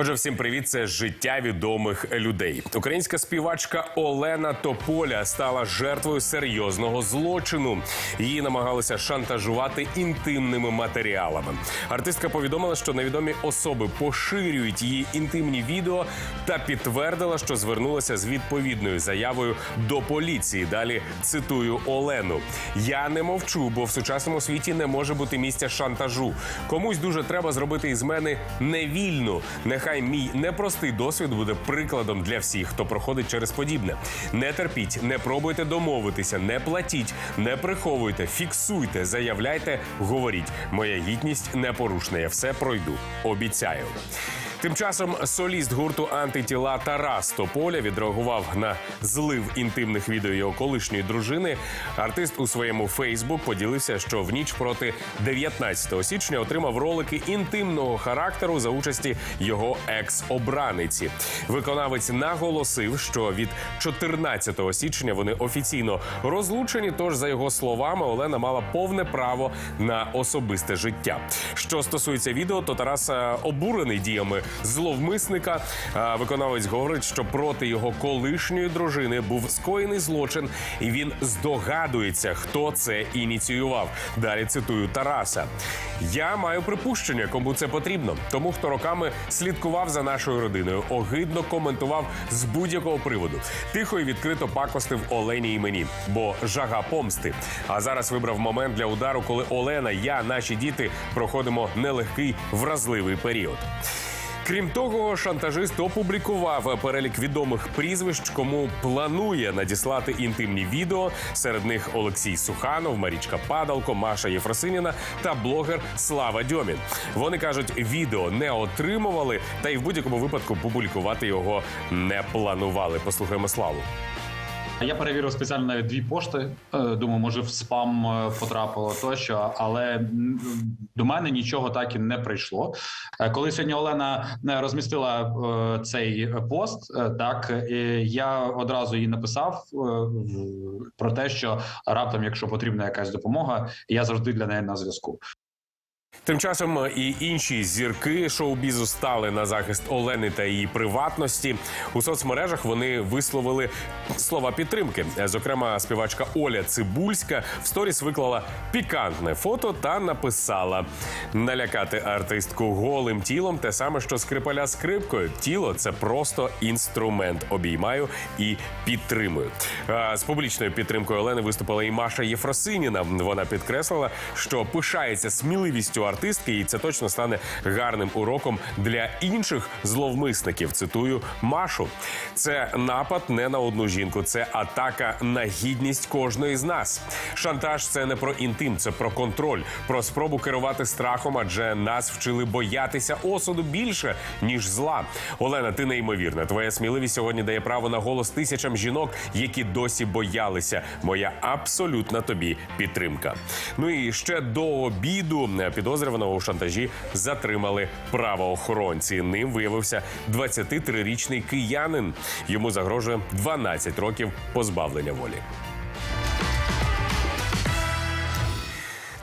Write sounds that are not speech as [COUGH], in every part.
Отже, всім привіт. Це життя відомих людей. Українська співачка Олена Тополя стала жертвою серйозного злочину. Її намагалися шантажувати інтимними матеріалами. Артистка повідомила, що невідомі особи поширюють її інтимні відео та підтвердила, що звернулася з відповідною заявою до поліції. Далі цитую Олену: Я не мовчу, бо в сучасному світі не може бути місця шантажу. Комусь дуже треба зробити із мене невільну. Нехай мій непростий досвід буде прикладом для всіх, хто проходить через подібне. Не терпіть, не пробуйте домовитися, не платіть, не приховуйте, фіксуйте, заявляйте, говоріть. Моя гідність непорушна. Я все пройду. Обіцяю. Тим часом соліст гурту антитіла Тарас Тополя відреагував на злив інтимних відео його колишньої дружини. Артист у своєму Фейсбук поділився, що в ніч проти 19 січня отримав ролики інтимного характеру за участі його екс-обраниці. Виконавець наголосив, що від 14 січня вони офіційно розлучені. Тож, за його словами, Олена мала повне право на особисте життя. Що стосується відео, то Тарас е, обурений діями зловмисника. Виконавець говорить, що проти його колишньої дружини був скоєний злочин, і він здогадується, хто це ініціював. Далі цитую Тараса: я маю припущення, кому це потрібно. Тому хто роками слідкував за нашою родиною, огидно коментував з будь-якого приводу. Тихо і відкрито пакостив Олені і мені, бо жага помсти. А зараз вибрав момент для удару, коли Олена, я, наші діти проходимо нелегкий вразливий період. Крім того, шантажист опублікував перелік відомих прізвищ, кому планує надіслати інтимні відео. Серед них Олексій Суханов, Марічка Падалко, Маша Єфросиніна та блогер Слава Дьомін. Вони кажуть, відео не отримували, та й в будь-якому випадку публікувати його не планували. Послухаємо славу. Я перевірив спеціально навіть дві пошти. Е, Думаю, може в спам е, потрапило тощо, але до мене нічого так і не прийшло. Е, Коли сьогодні Олена розмістила цей пост, так я одразу їй написав про те, що раптом, якщо потрібна якась допомога, я завжди для неї на зв'язку. Тим часом е, і інші зірки шоу-бізу стали на захист Олени та її приватності. У соцмережах вони висловили слова підтримки. Е, Зокрема, співачка Оля Цибульська в сторіс виклала пікантне фото та написала: налякати артистку голим тілом те саме, що скрипаля скрипкою. Тіло це просто інструмент. Обіймаю і підтримую. Е, З публічною підтримкою Олени виступила і Маша Єфросиніна. Вона підкреслила, що пишається сміливістю артистки, і це точно стане гарним уроком для інших зловмисників. Цитую Машу: це напад не на одну жінку, це атака на гідність кожної з нас. Шантаж це не про інтим, це про контроль, про спробу керувати страхом, адже нас вчили боятися осуду більше ніж зла. Олена, ти неймовірна. Твоя сміливість сьогодні дає право на голос тисячам жінок, які досі боялися. Моя абсолютна тобі підтримка. Ну і ще до обіду підозрюваного у шантажі затримали правоохоронці. Ним виявився 23-річний киянин. Йому загрожує 12 років позбавлення волі.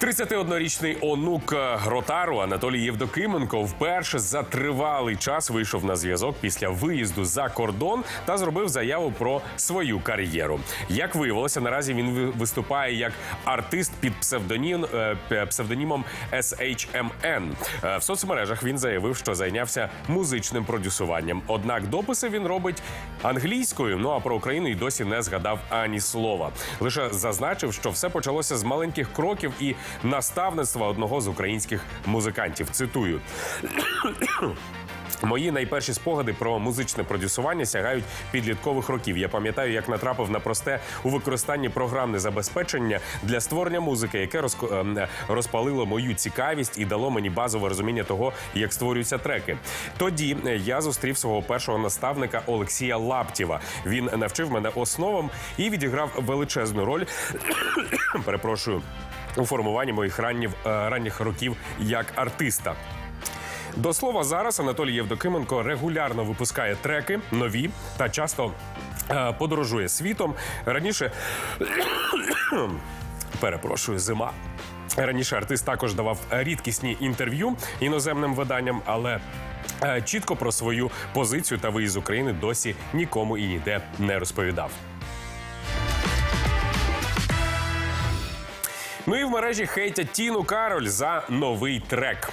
31-річний онук Гротару Анатолій Євдокименко вперше за тривалий час вийшов на зв'язок після виїзду за кордон та зробив заяву про свою кар'єру. Як виявилося, наразі він виступає як артист під псевдонім, е, псевдонімом SHMN. Е, В соцмережах він заявив, що зайнявся музичним продюсуванням. Однак дописи він робить англійською. Ну а про Україну й досі не згадав ані слова. Лише зазначив, що все почалося з маленьких кроків і наставництва одного з українських музикантів. Цитую. [COUGHS] Мої найперші спогади про музичне продюсування сягають підліткових років. Я пам'ятаю, як натрапив на просте у використанні програмне забезпечення для створення музики, яке ем, розпалило мою цікавість і дало мені базове розуміння того, як створюються треки. Тоді е, я зустрів свого першого наставника Олексія Лаптєва. Він навчив мене основам і відіграв величезну роль. [COUGHS] Перепрошую у формуванні моїх ранніх, е, ранніх років як артиста. До слова, зараз Анатолій Євдокименко регулярно випускає треки нові та часто е, подорожує світом. Раніше [COUGHS] перепрошую, зима. Раніше артист також давав рідкісні інтерв'ю іноземним виданням, але е, чітко про свою позицію та виїзд України досі нікому і ніде не розповідав. Ну і в мережі хейтять Тіну Кароль за новий трек.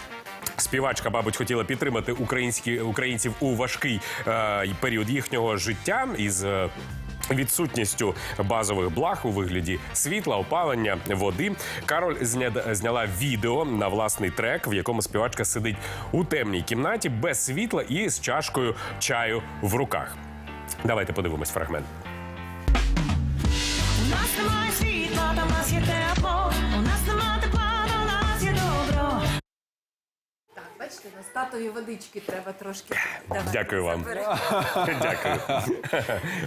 Співачка, мабуть, хотіла підтримати українські українців у важкий е, період їхнього життя із. е, Відсутністю базових благ у вигляді світла, опалення, води. Кароль зня- зняла відео на власний трек, в якому співачка сидить у темній кімнаті без світла і з чашкою чаю в руках. Давайте подивимось фрагмент. На статую водички треба трошки. давати. Дякую вам. [LAUGHS] Дякую.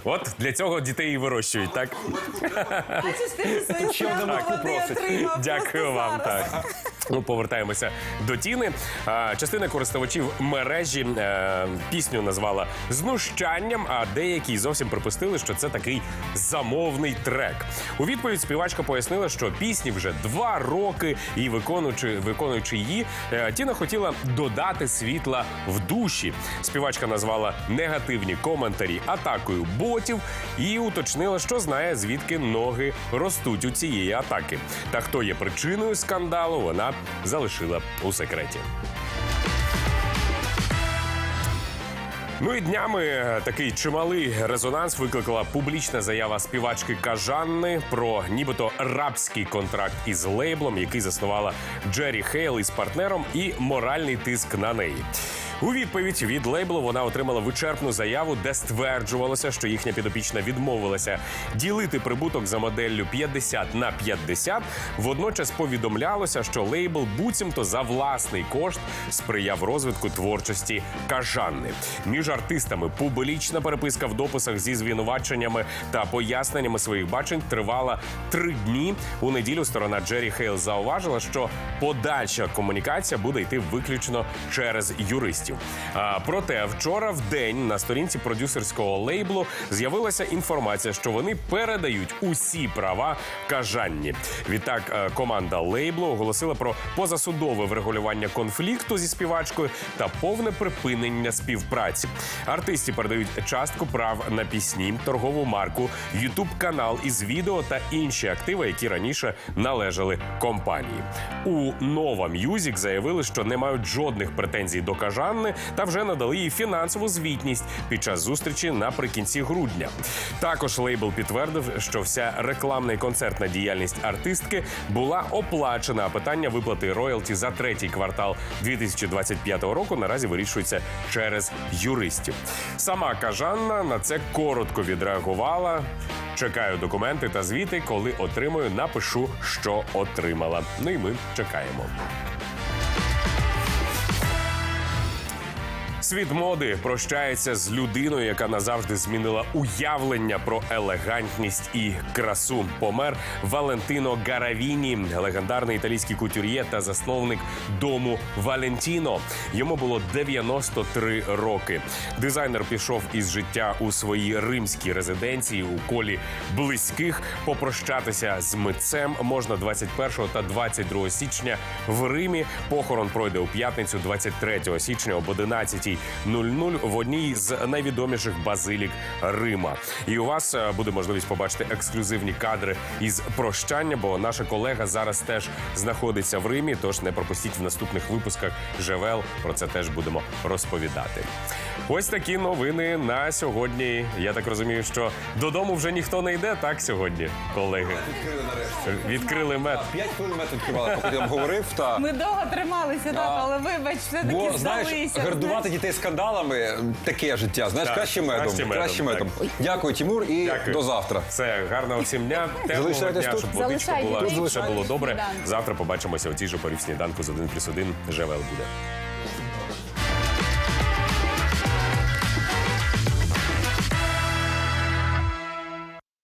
От для цього дітей і вирощують, так? Бачиш, ти вже свою справу води отримав. Дякую просто вам. зараз. Так. Ну, повертаємося до тіни. А, частина користувачів мережі е, пісню назвала знущанням, а деякі зовсім припустили, що це такий замовний трек. У відповідь співачка пояснила, що пісні вже два роки, і виконуючи, виконуючи її, е, Тіна хотіла додати світла в душі. Співачка назвала негативні коментарі атакою ботів і уточнила, що знає, звідки ноги ростуть у цієї атаки. Та хто є причиною скандалу, вона залишила у секреті. Ну і днями такий чималий резонанс викликала публічна заява співачки Кажанни про нібито рабський контракт із лейблом, який заснувала Джері Хейл із партнером, і моральний тиск на неї. У відповідь від лейблу вона отримала вичерпну заяву, де стверджувалося, що їхня підопічна відмовилася ділити прибуток за моделлю 50 на 50. Водночас повідомлялося, що лейбл буцімто за власний кошт сприяв розвитку творчості Кажанни. Між артистами публічна переписка в дописах зі звинуваченнями та поясненнями своїх бачень тривала три дні. У неділю сторона Джері Хейл зауважила, що подальша комунікація буде йти виключно через юристів. А, проте вчора в день на сторінці продюсерського лейблу з'явилася інформація, що вони передають усі права кажанні. Відтак е, команда лейблу оголосила про позасудове врегулювання конфлікту зі співачкою та повне припинення співпраці. Артисті передають частку прав на пісні, торгову марку, ютуб канал із відео та інші активи, які раніше належали компанії. У Nova Music заявили, що не мають жодних претензій до кажанни та вже надали їй фінансову звітність під час зустрічі наприкінці грудня. Також лейбл підтвердив, що вся рекламна і концертна діяльність артистки була оплачена. А питання виплати роялті за третій квартал 2025 року наразі вирішується через юристів. Сама кажанна на це коротко відреагувала. Чекаю документи та звіти. Коли отримаю, напишу, що отримала. Ну і ми чекаємо. Світ моди прощається з людиною, яка назавжди змінила уявлення про елегантність і красу. Помер Валентино Гаравіні, легендарний італійський кутюр'є та засновник дому Валентіно. Йому було 93 роки. Дизайнер пішов із життя у своїй римській резиденції у колі близьких. Попрощатися з митцем можна 21 та 22 січня в Римі. Похорон пройде у п'ятницю, 23 січня об 11.00 в одній з найвідоміших базилік Рима. І у вас е, буде можливість побачити ексклюзивні кадри із прощання, бо наша колега зараз теж знаходиться в Римі. Тож не пропустіть в наступних випусках ЖВЛ. Про це теж будемо розповідати. Ось такі новини на сьогодні. Я так розумію, що додому вже ніхто не йде. Так сьогодні, колеги. Відкрили нарешті. Відкрили мед. П'ять хвилин метод відкривали, поки я вам говорив. Та... Ми довго трималися, так, але вибач, все-таки Бо знаєш, здалися. гардувати дітей скандалами таке життя. Знаєш, Так, краще медом. краще медом, Краще медом. Дякую, Тимур, і Дякую. до завтра. Все, гарного всім дня, [LAUGHS] теплого Залишайтесь дня, тут. щоб водичка Залишайтесь була, тут. все було добре. Завтра побачимося у тій же порі в сніданку з 1 плюс 1. Живе буде.